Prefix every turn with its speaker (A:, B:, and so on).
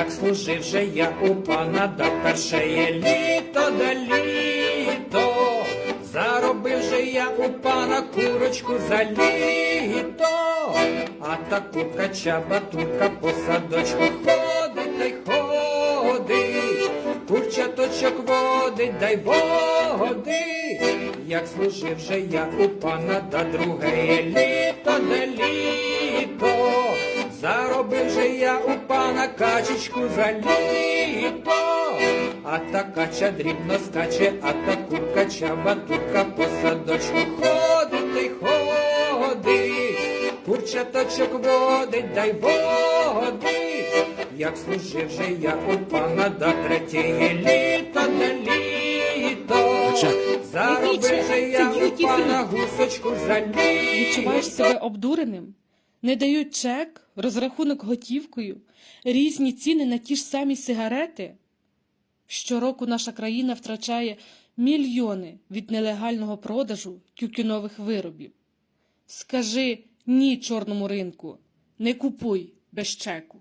A: Як служив же я у пана до першеє літо да літо, заробив же я у пана курочку за літо, а та курка чабатурка по садочку ходить та й ходить, курчаточок водить, дай води, як служив же я у пана да друге літо да літо. Заробив же я у пана качечку за літо, а та кача дрібно скаче, а та курка чабатурка по садочку ходить й ходить, курчаточок водить, дай води, як служив же я у пана до третє літо, да літо, заробив же я у пана гусочку за літо.
B: Відчуваєш себе обдуреним? Не дають чек, розрахунок готівкою, різні ціни на ті ж самі сигарети. Щороку наша країна втрачає мільйони від нелегального продажу тютюнових виробів. Скажи ні чорному ринку, не купуй без чеку.